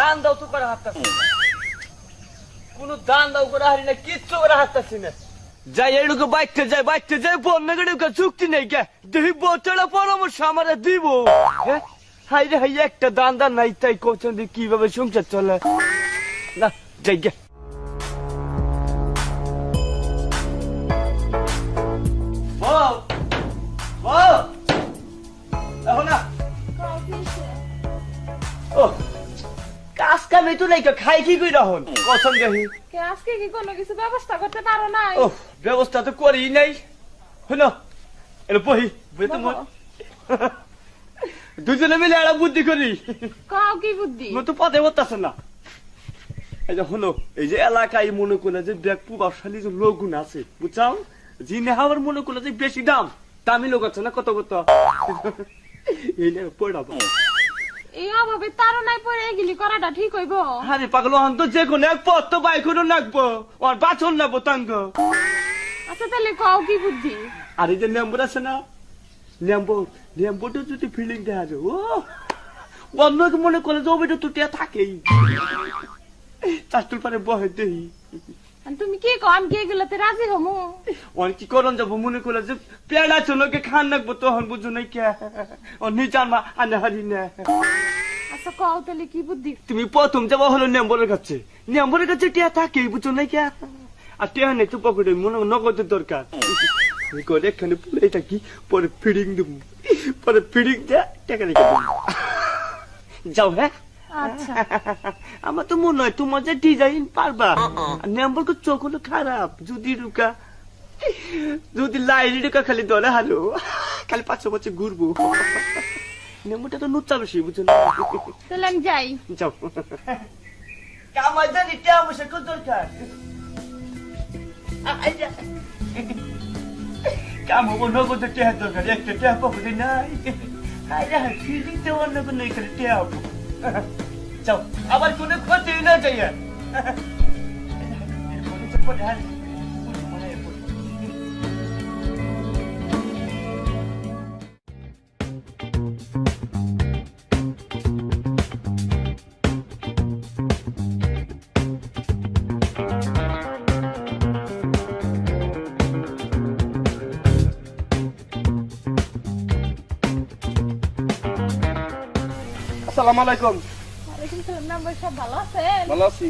দান দাও তো করে না। কোন দান দাও করে হারি না, কিচ্ছু করে না। যাই এড়ুকে বাইতে যাই বাইতে যাই চুক্তি নেই গে। দেখি বোতলে পরামর্শ আমারে দিব। হাই রে হাই একটা দান দান নাই, তাই কোচন কীভাবে সংসার চলে। না, যাই গে। কামে তো নাই খাই কি কই রহন কসম দেহি। কে আজকে কি কোনো কিছু ব্যবস্থা করতে পারো নাই? ও ব্যবস্থা তো করি নাই। হলো এলো বহি বই তো। দুজনে মিলে একটা বুদ্ধি করি। কাও কি বুদ্ধি? মো তো পদে বলতেছে না। এই যে হলো এই যে এলাকায় মনে করে যে ব্যাগ প্রভাবশালী যে লোকগুণ আছে বুঝছাও? জিনে হাওয়ার মনে করে যে বেশি দাম দামি লোক আছে না কত কত? এই নিয়ে পড়াবো। এই অভাবে তারনায় পড়ে এগুলি করাটা ঠিক হইব? আরে পাগল হন তো যে কোনো এক পথ তো বাই করে নাকবো আর বাছন নেব তাঙ্গ। আচ্ছা তাহলে কাও কি বুদ্ধি? আর এই যে নেম্বর আছে না নেম্বরটা যদি ফিলিং দেখা যায় ও অন্য মনে করে যে ওটা তো টিয়া থাকেই। চারটুর পারে বহে দেই। তুমি কি কও? আমি কি এগুলোতে রাজি হমু? অনেক কি করন যাব? মনে করে যে পেড়া চলো কে খান নাকবো তখন বুঝো নাই কে। ও নিজান মা আনে হারি না। আচ্ছা কাও তাহলে কি বুদ্ধি? তুমি প্রথম যাব হলো নেম্বরের কাছে। নেম্বরের কাছে টিয়া থাকেই বুঝো নাই কে। আর টিয়া নেই তো পকেটে মনে নগদের দরকার। আমি করে এখানে পুলে থাকি পরে ফিডিং দেবো পরে ফিডিং দেয়া টাকা রেখে দেবো যাও হ্যাঁ? আমার তো মনে হয় তোমার যে ডিজাইন পারবা। নেম্বর কো চোখ হলো খারাপ। যদি রুকা যদি লাইন রুকা খালি ধরে হালো খালি পাঁচশো বছর ঘুরবো। নেম্বরটা তো নুচ্চা বেশি বুঝছ না? তাহলে আমি যাই। যাও। জানি কত দরকার। কাম হব নগদ টিয়া দরকার। একটা টিয়া পকেটে নাই। আরে ফিলিং তো অন্য কোনো এখানে টিয়া হব যাও আবার কোনো ক্ষতি না যাই আসসালামু আলাইকুম ওয়ালাইকুম আলাইকুম। ভালো আছি?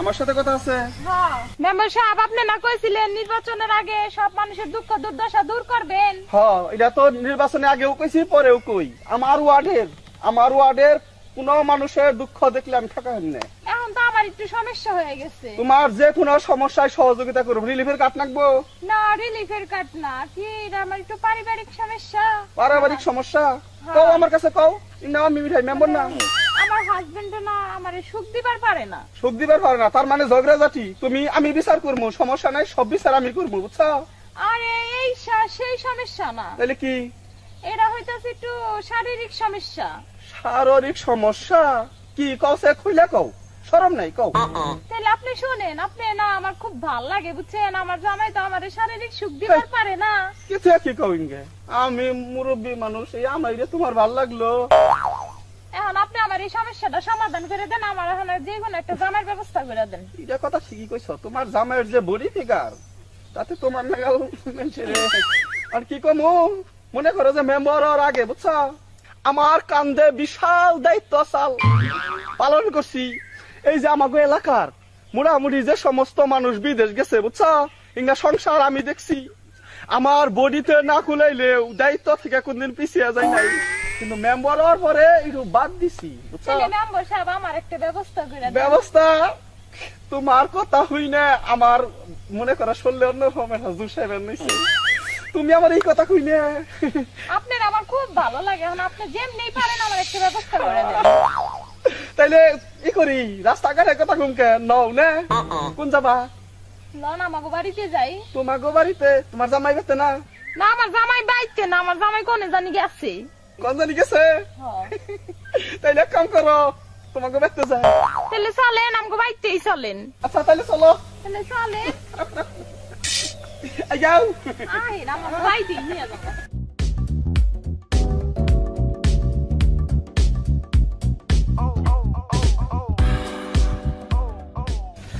আমার সাথে কথা আছে? হ্যাঁ। মেম্বার সাহেব আপনি না কইছিলেন নির্বাচনের আগে সব মানুষের দুঃখ দুর্দশা দূর করবেন? হ্যাঁ এটা তো নির্বাচনে আগেও কইছি পরেও কই। আমার ওয়ার্ডের আমার ওয়ার্ডের কোন মানুষের দুঃখ দেখলে আমি থাকা হেন না আমার একটু সমস্যা হয়ে গেছে। তোমার যে কোনো সমস্যায় সহযোগিতা করব রিলিফের কাট নাকবো? না রিলিফের কাট না। কি এটা আমার একটু পারিবারিক সমস্যা? পারিবারিক সমস্যা? কও আমার কাছে কও। ইন্না আমি মিঠাই মেম্বার না। আমার হাজবেন্ড না আমার সুখ দিবার পারে না। সুখ দিবার পারে না। তার মানে ঝগড়া জাতি তুমি আমি বিচার করব। সমস্যা নাই সব বিচার আমি করব বুঝছ? আরে এই সেই সমস্যা না। তাহলে কি? এরা হইতাছে একটু শারীরিক সমস্যা। শারীরিক সমস্যা? কি কও সে খুইলে কও। শরম নাই কও। তাহলে আপনি শুনেন আপনি না আমার খুব ভালো লাগে বুঝছেন? আমার জামাই তো আমার শারীরিক সুখ দিবার পারে না। কিছু কি কইঙ্গে আমি মুরব্বী মানুষ এই আমার তোমার ভালো লাগল। এখন আপনি আমার এই সমস্যাটা সমাধান করে দেন আমার এখন যে কোনো একটা জামার ব্যবস্থা করে দেন। এটা কথা ঠিকই কইছ তোমার জামাইয়ের যে বডি ফিগার তাতে তোমার নাগাল মেনছে রে আর কি কমু মনে করো যে মেম্বার হওয়ার আগে বুঝছ? আমার কান্দে বিশাল দায়িত্ব চাল পালন করছি। এই যে আমাকে এলাকার মোটামুটি যে সমস্ত মানুষ বিদেশ গেছে বুঝছ? ইংরা সংসার আমি দেখছি। আমার বডিতে না খুলাইলেও দায়িত্ব থেকে কোনদিন পিছিয়ে যায় নাই। কিন্তু মেম্বার হওয়ার পরে একটু বাদ দিছি ব্যবস্থা তোমার কথা হই না আমার মনে করা শুনলে অন্য রকমের হাজুর সাহেবের নিছে তুমি আমার এই কথা কই না? আপনার আমার খুব ভালো লাগে এখন আপনি যেমনি পারেন আমার একটা ব্যবস্থা করে দেন। তাইলে ই করি রাস্তাঘাটে কথা কমকে নও না। কোন যাবা? লন আমাকে বাড়িতে যাই। বাড়িতে? তোমার জামাই গেছে না? না আমার জামাই বাইতে না আমার জামাই কোনে জানি গেছে। কোন জানি গেছে। তাইলে এক কাম করো তোমাকে বেতে যায় তাহলে চলেন আমাকে বাইতেই চলেন। আচ্ছা তাইলে চলো। তাহলে চলেন। এই যাও। আহেন আমার বাড়িতে নিয়ে যাব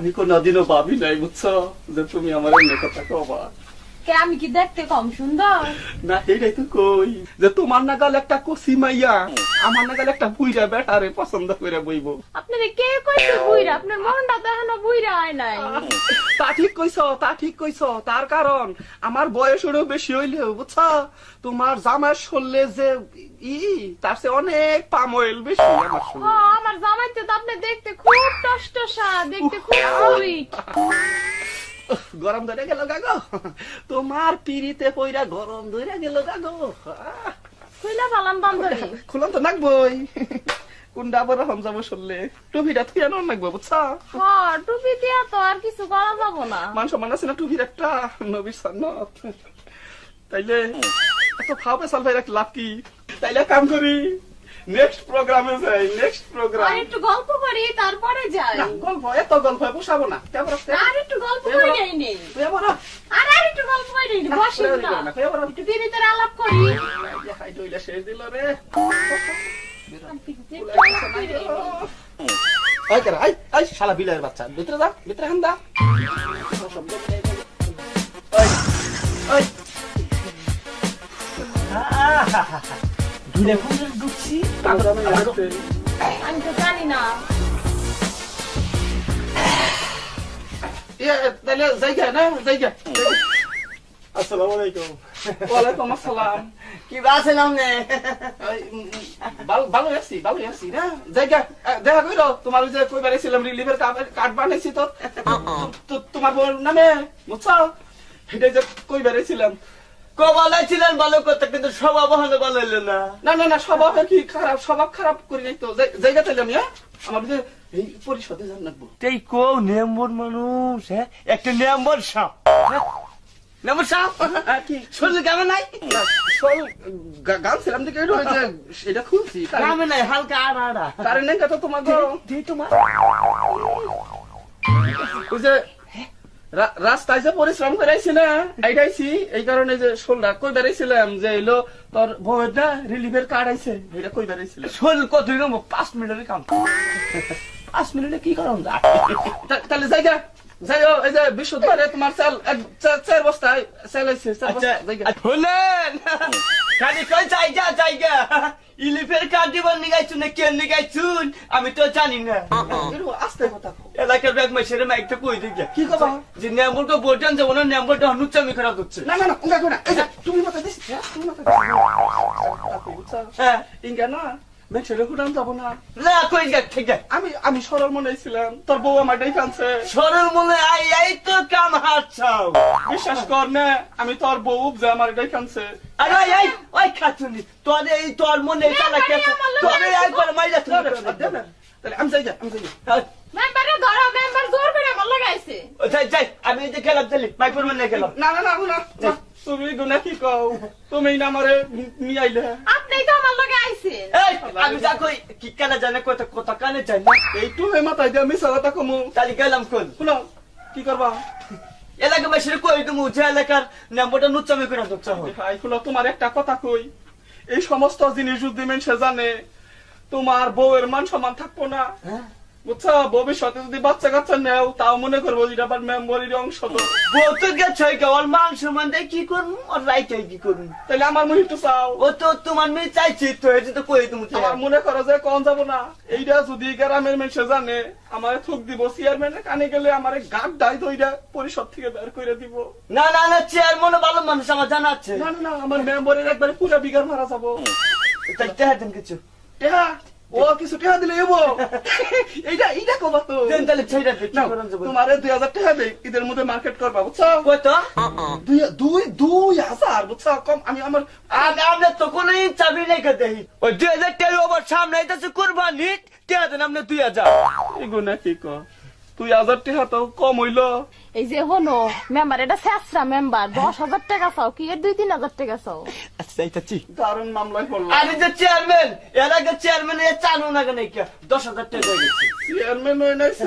আমি কোনদিনও ভাবি নাই বুঝছ? যে তুমি আমার কথা কবা। কে আমি কি দেখতে কম সুন্দর? না এইটাই তো কই। যে তোমার নাগাল একটা কষি মাইয়া আমার নাগাল একটা বুইরা বেটারে পছন্দ করে বইব। আপনারে কে কইছে বুইরা আপনার মনটা তো এখনও বুইরা হয় নাই। তা ঠিক কইছ তা ঠিক কইছ। তার কারণ আমার বয়স ওরও বেশি হইলেও বুঝছ? তোমার জামার শরীরে যে ই তার সে অনেক পাম অয়েল বেশি আমার শরীরে আমার জামাইতে তো আপনি দেখতে খুব টষ্টসা দেখতে খুব সুইট গরম ধরে গেল গাগো তোমার পিড়িতে পইরা গরম ধরে গেল গাগো কইলা পালাম বান্ধবী খুলন তো নাকবই কুন্ডা বড় হম যাব শুনলে। টুপিটা তুই আনো নাকবো বুঝছা? হ টুপি দিয়া তো আর কিছু করা যাব না। মান সম্মান আছে না টুপির একটা? নবীর সন্নত। তাইলে এত খাও পেশাল ভাই লাভ কি? তাইলে কাম করি। নেক্সট প্রোগ্রামে যাই নেক্সট প্রোগ্রাম আর একটু গল্প করি তারপরে যাই। না গল্প এত গল্প বসাবো না। কেমন আছে আর একটু গল্প করি নাই নেই আবার আর আর একটু গল্প করি নাই বসেন না। আবার একটু বিরিতের আলাপ করি। হাই দইলা শেষ দিল রে। আই কর আই আই শালা বিলাইয়ের বাচ্চা। ভিতরে যা ভিতরে হান দা। ওই ওই। দুলে কোন ঢুকছি আমি তো জানি না তাহলে আছি ভালো আছি না জায়গা দেখা কইরো তোমার যে কই বেড়াইছিলাম রিলিভের কার্ড বানাইছি তো তোমার নামে বুঝছ সেটাই যে কই বেড়াইছিলাম কবালাই ছিলেন ভালো কথা কিন্তু স্বভাব হলে ভালো হইল না। না না না স্বভাব কি খারাপ? স্বভাব খারাপ করি নাই তো। জায়গা চাইলাম ইয়া আমার এই পরিষদে জান লাগবো। এই কো নেম্বর মানুষ হ্যাঁ? একটা নেম্বর সাপ। হ্যাঁ? নেম্বর সাপ? কি? শরীর কেমন নাই? না, গান ছিলাম দিকে ওই যে খুলছি। কেমন নাই? হালকা আর আড়া। কারণ নেই তো তোমার তোমার। ওই যে রাস্তায় যে পরিশ্রম করাইছি না এইটাইছি এই কারণে যে শোলটা কই বেড়াইছিলাম যে এলো তোর বউয়ের না রিলিফের কার্ড আইছে এটা কই বেড়াইছিল? শোল কত পাঁচ মিনিটের কাম। পাঁচ মিনিটে কি করম যা? যাই যা যাই হোক, এই যে বিশুদ্ধ তোমার চাল চার বস্তায় চাল আইছে চার আচ্ছা বস্তা জায়গা শুনেন খালি কই জায়গা জায়গা কার্ডিবল নিগাইছুন না কেন নিগাইছুন আমি তো জানি না। আস্তে কথা। এলাকার ব্যাগ মাইশের মাইক তো কই দিকে কি কবা? যে নেম্বরটা বোটান যে তো নেম্বরটা আমি খারাপ হচ্ছে না না না না। এই তুমি মাথা দিস হ্যাঁ, তুমি মাথা দিস হ্যাঁ। ইঙ্গা না? মেছেরে হুড়ান যাব না। না কই যাক ঠিক আমি আমি সরল মনে ছিলাম তোর বউ আমার ডাই কানছে সরল মনে আই এই তো কাম হাতছাও বিশ্বাস কর না আমি তোর বউ যে আমার ডাই কানছে আরে ওই এই ওই খাতুনি তোর এই তোর মনে চালা কে তোর এই একবার মাইরা তুই তাহলে আমি যাই যা, আমি যাই যা। মেম্বারে ধরো মেম্বার জোর করে আমার লাগাইছে যাই যাই আমি এই যে খেলাম চলি মাইপুর মনে খেলাম না না না না, তুমি গুনা কি কও? তুমি না আমারে নিয়ে আইলে। আপনি তো আমার লগে আইছেন। এই আমি যা কই কি কানে জানে কত কত কানে এই তুমি মাথায় দিয়ে কথা কমু। তালি গেলাম কোন শুনো কি করবা? এলাকা মাসের কই তুমি? উঠে এলাকার নাম্বারটা নুচ্চামি করে ভাই শুনো তোমার একটা কথা কই। এই সমস্ত জিনিস যদি মানুষে জানে তোমার বউয়ের মান সম্মান থাকব না। বুঝছ ভবিষ্যতে যদি বাচ্চা কাচ্চা নেও তাও মনে করব যেটা আবার মেমোরির অংশ তো। বলতে গেছে ওর মান সম্মান দিয়ে কি করুন ওর রাইটে কি করুন তাহলে আমার মুহি একটু চাও। ও তো তোমার মেয়ে চাইছে তো এটা তো কই তুমি আমার মনে করো যে কন যাব না। এইটা যদি গ্রামের মানুষে জানে আমার থুক দিব চেয়ারম্যানের কানে গেলে আমার গাট ডাই দইটা পরিষদ থেকে বের করে দিব। না না না চেয়ার মনে ভালো মানুষ আমার জানা আছে। না না আমার মেম্বারের একবারে পুরো বিঘার মারা যাব। তাই দেন কিছু। টেহা? ও কিছু টাকা দিলে এবো। এইটা এইটা কবা তো? দেন তাহলে ছেড়ে দে কি করন যাব তোমারে দুই হাজার টাকা দে ঈদের মধ্যে মার্কেট করবা বুঝছ? কত? দুই দুই হাজার বুঝছ? কম আমি আমার আগে আমরা তো কোনো চাবি রেখে দেই। ওই দুই হাজার টাকা ওভার সামনে আইতাছে কুরবানি টাকা দেন আপনি দুই হাজার। এগুলো কি ক দুই হাজার টাকা তো কম হইল। এই যে হলো মেম্বার এটা শেষরা মেম্বার দশ হাজার টাকা চাও কি? এর দুই তিন হাজার টাকা চাও। আচ্ছা এইটাছি দারুণ মামলায় পড়লাম। আমি যে চেয়ারম্যান এর আগে চেয়ারম্যান এ চালু না কেন কি দশ হাজার টাকা গেছে। চেয়ারম্যান হয়ে নাইছে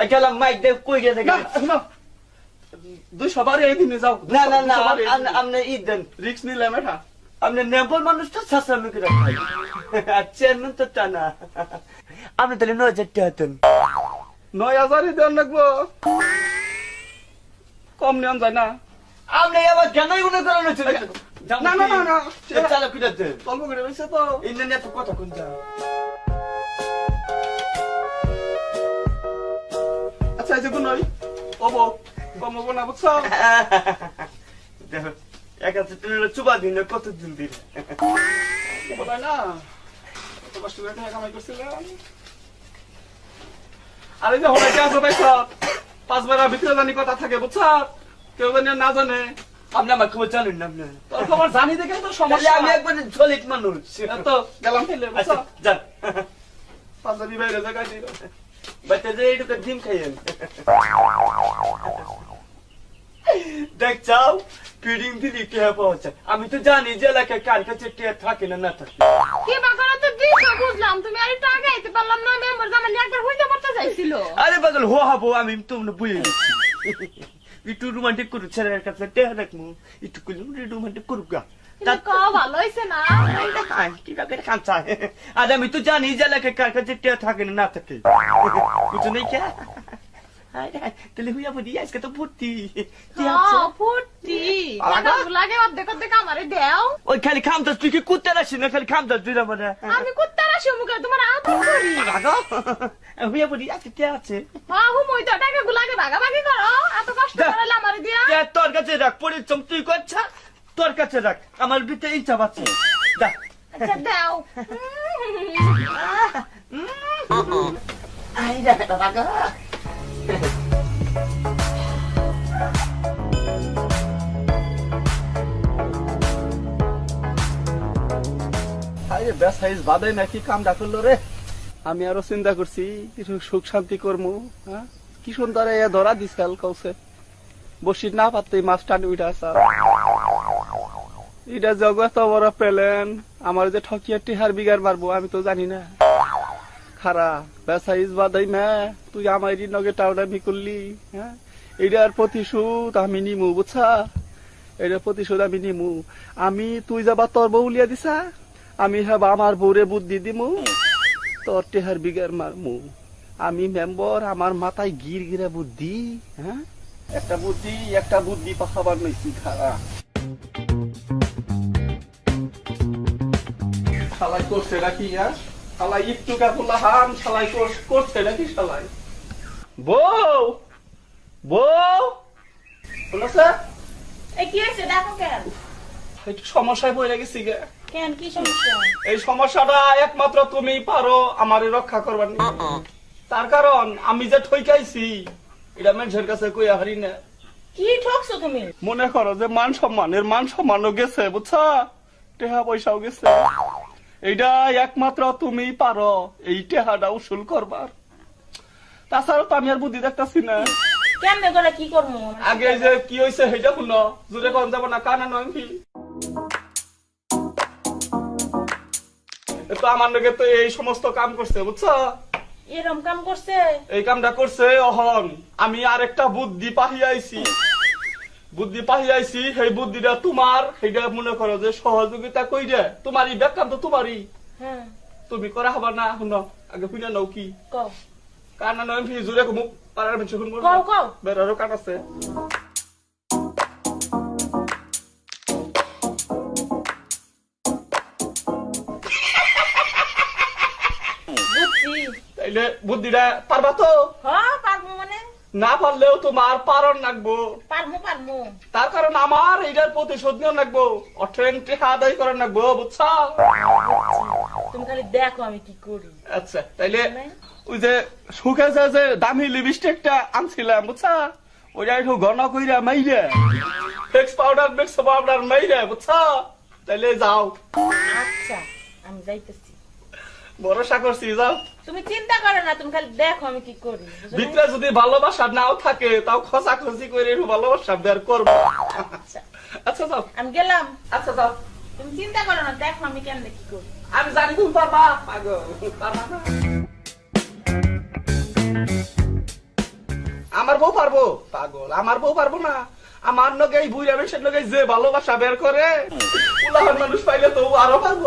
ওই গেলাম মাইক দেব কই গেছে না দুই সবারই এই দিনে যাও। না না না আপনি ঈদ দেন। রিক্স নিলাম এটা। আপনি নেপাল মানুষ তো শাসন করে আর চেয়ারম্যান তো টা না আপনি তাহলে নয় হাজার টাকা দেন নয় হাজারই দেন লাগবো। কম নিয়ম যায় না। আপনি আবার মনে করেন হচ্ছে? না, না, না, না। চালু করে দেন? অল্প করে রয়েছে তো। ইন্টারনেট কথা কোন যা। আচ্ছা এই যে কোন ওবো কম হব না বুঝছ? এক হাজার টাকা চুবা দিন কত দিন দিন? বোধ না। কত কষ্ট করে টাকা কামাই করছিলাম। আরে যে হলে আছে স্যার পাঁচ বেলা ভিতরে জানি কথা থাকে বুঝছ? কেউ জানি না জানে। আপনি আমার খবর জানেন না আপনি? তোর খবর জানি দেখে তো সমস্যা। আমি একবার চলিত মানুষ। তো গেলাম ফেলে বুঝছ? আচ্ছা যান। পাঁচজনই বাইরে জায়গা দিল। বাচ্চা যে এইটুকু ডিম খাইয়েন। দেখ চাও দিলি কে পাওয়া যায় আমি তো জানি যে এলাকায় কার কাছে কে থাকে না না থাকে। কি বাকারা তো দিছো বুঝলাম? তুমি আর আগে আইতে পারলাম না মেম্বার জামানি একবার হইতে পারতে চাইছিল। আরে বাদল হো হাবো আমি তোমরা বুঝে গেছি। একটু রোমান্টিক করু ছেলের কাছে টেহা রাখব একটু রোমান্টিক করুক গা। কিন্তু ক ভালো হইছে না। আর আমি তো জানি যে এলাকায় কার কাছে থাকে না না থাকে। নেই কে? তাহলে হুইয়া বলি আজকে তো ভর্তি কি আছে? হ্যাঁ? লাগে অর্ধেক অর্ধেক আমারে দেও। ওই খালি খামতাস তুই কি কুত্তে আসিস না খালি খামতাস তুই না মানে আমি কুত্তারা সমুখে তোমার আদর করি। রাগা? হুইয়া বলি আজকে কে আছে? হ্যাঁ হুম ওই তো টাকা গুলাকে ভাগাভাগি করো। এত কষ্ট। করে আমারে দিয়া। তোর কাছে রাখ পরিশ্রম তুই করছা? তোর কাছে রাখ আমার ভিতরে ইচ্ছা পাচ্ছে যা আচ্ছা দাও। আই রাখা আরে ব্যাস সাইজ বাদে নাকি কামটা করল রে? আমি আরও চিন্তা করছি, কিছু সুখ শান্তি করব হ্যাঁ? কি সুন্দর এ ধরা দিস কাল কৌছে। বসি না পারতে মাছ টানি উঠা আসা। এটা জগৎ বড় পেলেন, আমার যে ঠকিয়া টিহার বিগার মারবো, আমি তো জানি না। খারা বেসাইজ বাদাই মে, তুই আমার নগে টাউডামি করলি হ্যাঁ? এটার প্রতিশোধ আমি নিমু, বুঝছা? এটার প্রতিশোধ আমি নিমু। আমি তুই যাবা তোর বউ উলিয়া দিছা? আমি হব আমার বউরে বুদ্ধি দিমু তোর টেহার বিগার মারমু। আমি মেম্বর আমার মাথায় গির গিরা বুদ্ধি হ্যাঁ? একটা বুদ্ধি একটা বুদ্ধি পাখাবার নইছি খারা শালাই করছে নাকি হ্যাঁ? শালাই একটু কাকুলা হান শালাই কর- করছে নাকি শালাই? বউ! বউ! বলেছে এই কি হয়েছে? দেখো কেন? একটু সমস্যায় পড়ে গেছি গে। কেন? কি সমস্যা? এই সমস্যাটা একমাত্র তুমি পারো আমারে রক্ষা করবার তার কারণ আমি যে ঠইকাইছি এটা মানুষের কাছে কই হারি না। কি ঠকছো তুমি? মনে করো যে মান সম্মানের মান সম্মানও গেছে বুঝছা? টেহা পয়সাও গেছে। এইটা একমাত্র তুমি পারো এই টেহাটা উসুল করবার। তাছাড়া তো আমি আর বুদ্ধি দেখতেছি না। কেমনে করে কি করব? আগে যে কি হয়েছে সেটা শুনো। জোরে কম যাব না কানা নয় কি তো আমার লগে তো এই সমস্ত কাম করছে বুঝছ? এরম কাম করছে? এই কামটা করছে অহন। আমি আরেকটা বুদ্ধি পাহিয়াইছি। বুদ্ধি পাহিয়াইছি সেই বুদ্ধিটা তোমার সেইটা মনে করো যে সহযোগিতা কই দে তোমারই ব্যাখ্যা তো তোমারই। হ্যাঁ। তুমি করা হবা না শুনো আগে শুনে নাও কি। কানা নয় ফি জোরে কমুক পারার মানুষ শুনব বেড়ারও কান আছে। তাইলে বুদ্ধিটা পারবা তো? হ্যাঁ পারব মানে? না পারলেও তোমার পারণ লাগবো। পারমু পারমু তার কারণ আমার এইটার প্রতিশোধ নিয়ে লাগবো। অর্থেন টেকা আদায় করার লাগবো বুঝছ? তুমি খালি দেখো আমি কি করি। আচ্ছা তাইলে ওই যে সুখে যে যে দামি লিপস্টিকটা আনছিলাম বুঝছা? ওইটা একটু ঘন কইরা মাইরে ফেক্স পাউডার মিক্স পাউডার মাইরে বুঝছা? তাইলে যাও। আচ্ছা আমি যাইতেছি। ভরসা করছি যাও। তুমি চিন্তা করো না তুমি খালি দেখো আমি কি করি ভিতরে যদি ভালোবাসা নাও থাকে তাও খসা খসি করে একটু ভালোবাসা বের করব। আচ্ছা। আচ্ছা যাও। আমি গেলাম। আচ্ছা যাও। তুমি চিন্তা করো না দেখো আমি কেন কি করি। আমি জানি তুমি পারবা। পাগল পারবা না? আমার বউ পারব? পাগল আমার বউ পারব না। আমার লগে এই বুড়ি আমি সে লগে যে ভালোবাসা বের করে উলাহর মানুষ পাইলে তো আরও পারব।